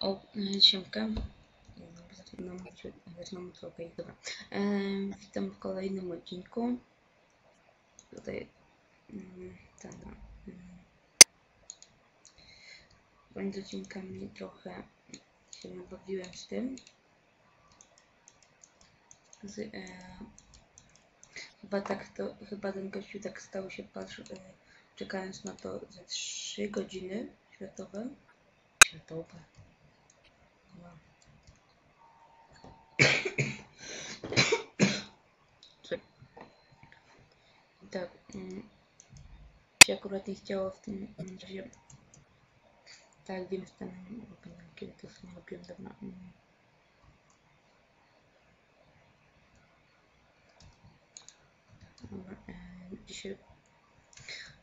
O, siemka. Mówić, zaczynam mówić, okej, dobra. E, witam w kolejnym odcinku. Tutaj, mm, ten, mm, pomiędzy odcinkami trochę się bawiłem z tym. Z, e, chyba tak to, chyba ten gościu tak stał się, patrz, e, czekając na to ze 3 godziny światowe. Światowe. No. Czy- tak. Mm, się akurat nie chciało w tym mm, razie. Tak, wiem, że nie pamiętam kiedy to sobie robiłem dawno. Mm. Dobra, e, dzisiaj,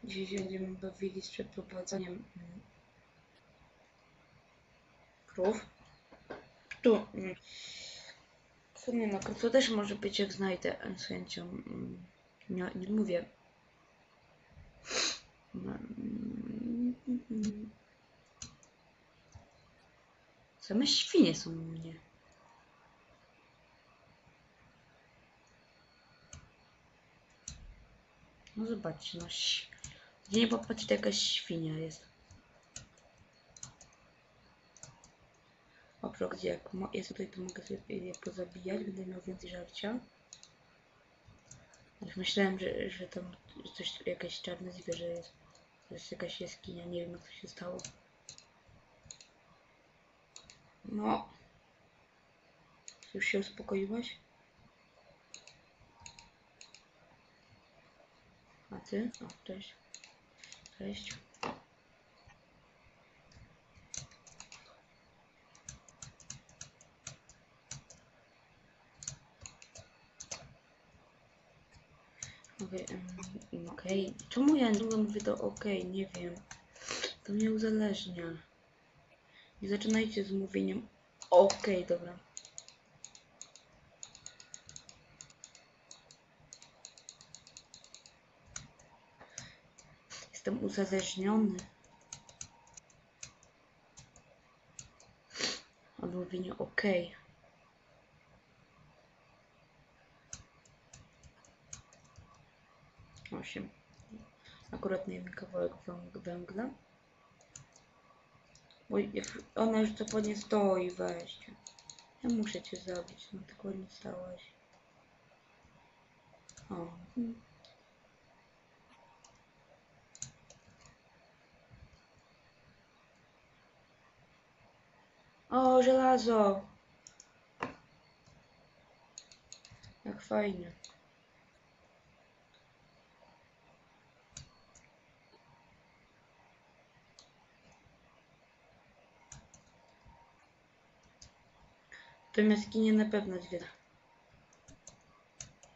dzisiaj się będziemy bawili z przeprowadzeniem mm, krów. Tu. mm, nie no, krów to też może być jak znajdę z chęcią. mm, Nie, nie mówię. Same świnie są u mnie. No zobaczcie, no Gdzie nie popatrzcie, jakaś świnia jest. Gdzie jak jest tutaj, to mogę sobie pozabijać, będę miał więcej żarcia. Myślałem, że, że tam coś, jakieś czarne zwierzę jest. To jest jakaś jaskinia, nie wiem to się stało. No. Już się uspokoiłaś? A ty? O, cześć. Cześć. Okej, okej. Czemu ja długo mówię to okej? Nie wiem. To mnie uzależnia. Nie zaczynajcie z mówieniem okej, dobra. Jestem uzależniony od mówienia okej. Osiem. Akurat nie wiem kawałek węg- węgla. Bo jak ona już to po nie stoi, weźcie. Ja muszę cię zabić, no tylko nie stałaś. O. mm. O, żelazo! Jak fajnie. To jaskinie na pewno zwiedza.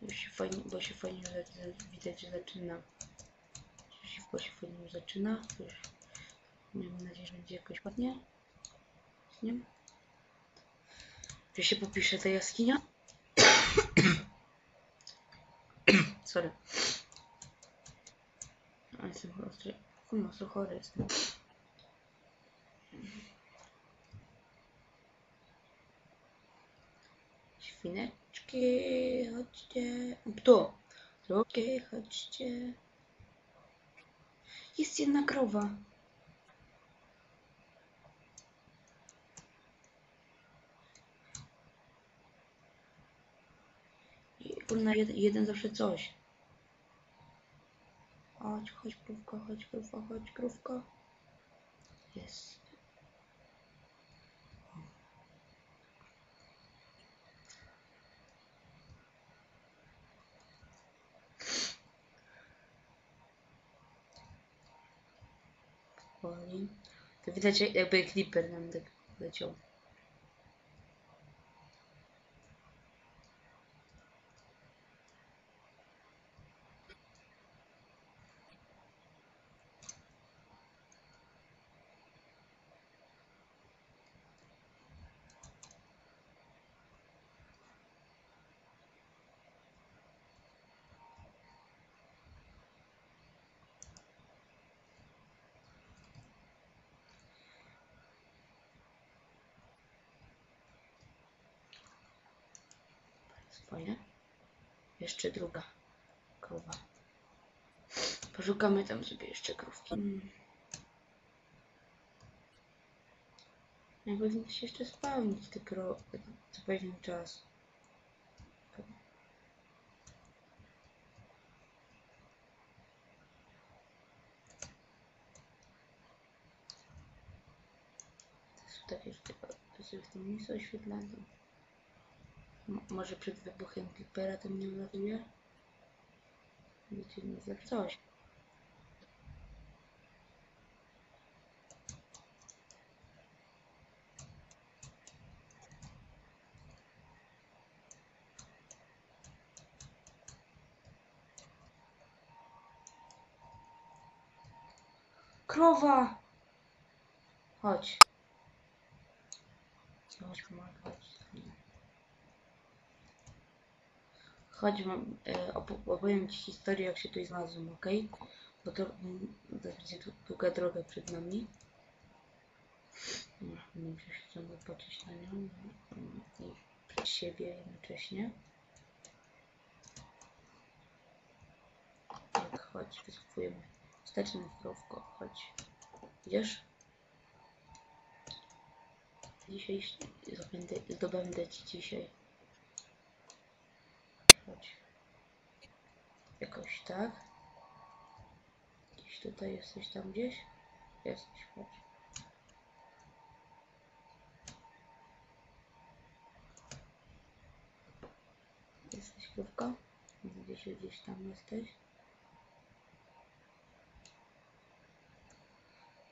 Bo się fajnie, bo się fajnie widać, że zaczyna. Bo się fajnie już zaczyna. Już mam nadzieję, że będzie jakoś ładnie. Z nim. Czy się popisze ta jaskinia? Sorry. A jestem ostry. Mocno chory jestem. Świneczki, chodźcie. Tu. Drugie, chodźcie. Jest jedna krowa. Kurna, jeden, jeden zawsze coś. Chodź, chodź krówko, chodź krówko, chodź krówko. Jest. koyayım. Te vidjet jakby Creeper nam tak leciał. Fajnie. Jeszcze druga krowa. Poszukamy tam sobie jeszcze krówki. Mm. Ja powinien się jeszcze spełnić te krowy co pewien czas. Tylko- to sobie w tym miejscu oświetlanie. Może przed wybuchem Clippera to mnie uratuje? Wiecie, nie za coś. Krowa! Chodź. Chodź, pomagać. Chodź, mam, e, opo- opowiem Ci historię, jak się tutaj znalazłem, ok? Bo to, mm, to będzie dłu- długa droga przed nami. Muszę się ciągle patrzeć na nią i przed siebie jednocześnie. Tak, chodź, wycofujemy. Wsteczne zdrowko, chodź. Idziesz? Dzisiaj zdobędę, zdobędę ci dzisiaj. Jakoś tak. Gdzieś tutaj jesteś tam gdzieś? Jesteś, chodź. Jesteś krówka? Gdzieś, gdzieś tam jesteś?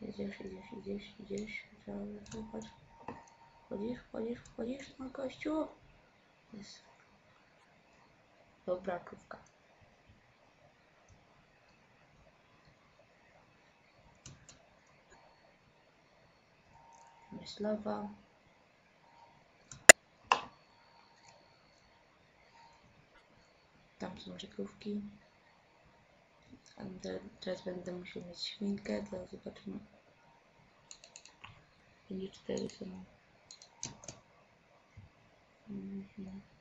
Idziesz, idziesz, idziesz, idziesz. Trzeba wycofać. Wchodzisz, wchodzisz, wchodzisz na kościół. Jest. Dobra krówka. Myślowa. Tam są te- Teraz będę musiał mieć świnkę, to zobaczymy. Będzie cztery są. Mhm.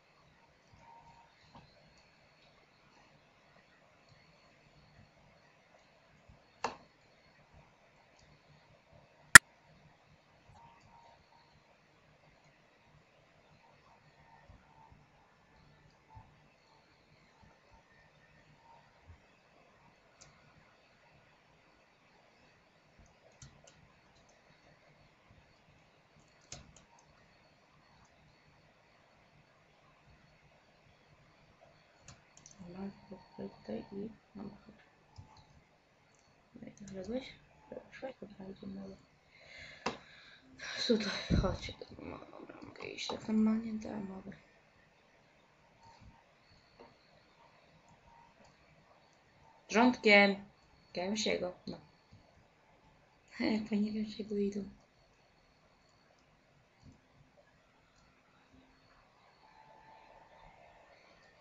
Mam tutaj, tutaj i chodź. Zległeś? Szłeś? Dobra, idziemy dalej. Tutaj, chodź. No, dobra, mogę iść tak normalnie? Tak, mogę. Rządkiem. Gęsiego, no. Jak fajnie gęsiego idą.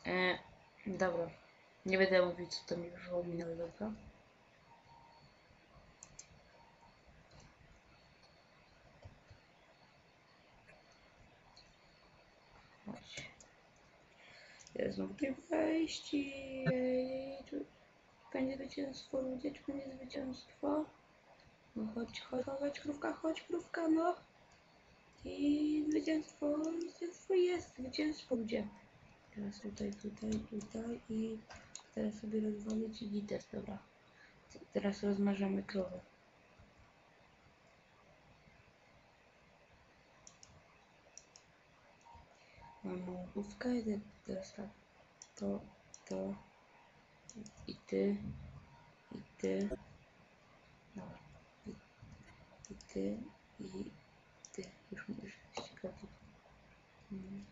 E, dobra. Nie będę mówić, co to mi przypomina, ale dobra. Jest i tu będzie zwycięstwo, ludzie, czy będzie zwycięstwo? No chodź, chodź, chodź, krówka, chodź, krówka, no. I zwycięstwo, zwycięstwo jest, zwycięstwo, ludzie. Teraz tutaj, tutaj, tutaj i teraz sobie rozwalić i gites, dobra. Teraz rozmażamy krowę. Mam małą główkę i te- teraz tak. To, to i ty, i ty. Dobra. I, i ty, i ty. Już, już jesteście gotowi. Mm,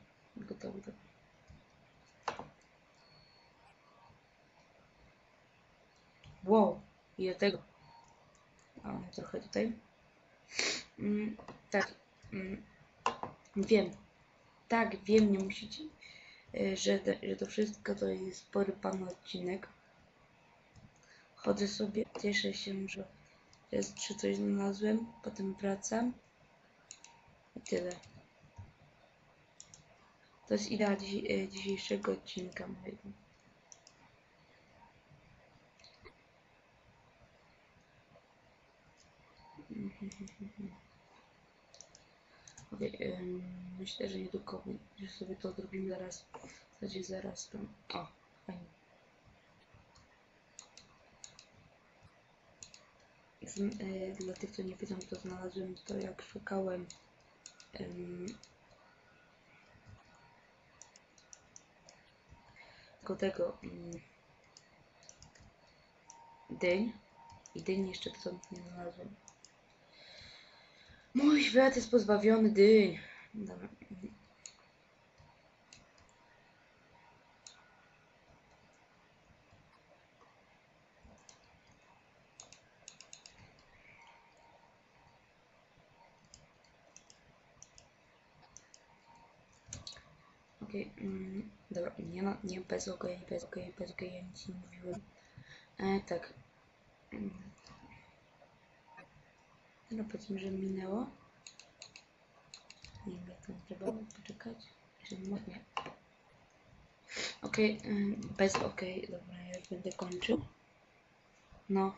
Wow, i do tego. O, trochę tutaj. Mm, tak. Mm, wiem. Tak, wiem, nie musicie. y, Że, że to wszystko to jest spory pan odcinek. Chodzę sobie, cieszę się, że, jest, że coś znalazłem, potem wracam. I tyle. To jest idea e, dzisiejszego odcinka mojego. Okej, em, myślę, że niedługo że sobie to odrobimy zaraz. W zasadzie zaraz to. O, fajnie. E, dla tych, co nie wiedzą, to znalazłem to jak szukałem em, tylko tego mm, dyń i dyń jeszcze to nie znalazłem. Mój świat jest pozbawiony dyń. Dobra. Okej, mm, dobra, nie, no, nie bez okej, bez okej, bez okej, ja nic nie mówiłem. E, tak. No powiedzmy, że minęło. Trzeba poczekać. Że mo- nie. Okej, ym, bez okej, dobra, ja już będę kończył. No.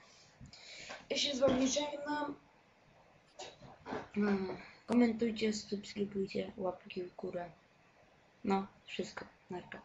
Ja się z wami żegnam. Mm, Komentujcie, subskrybujcie, łapki w górę. No, wszystko. Narka.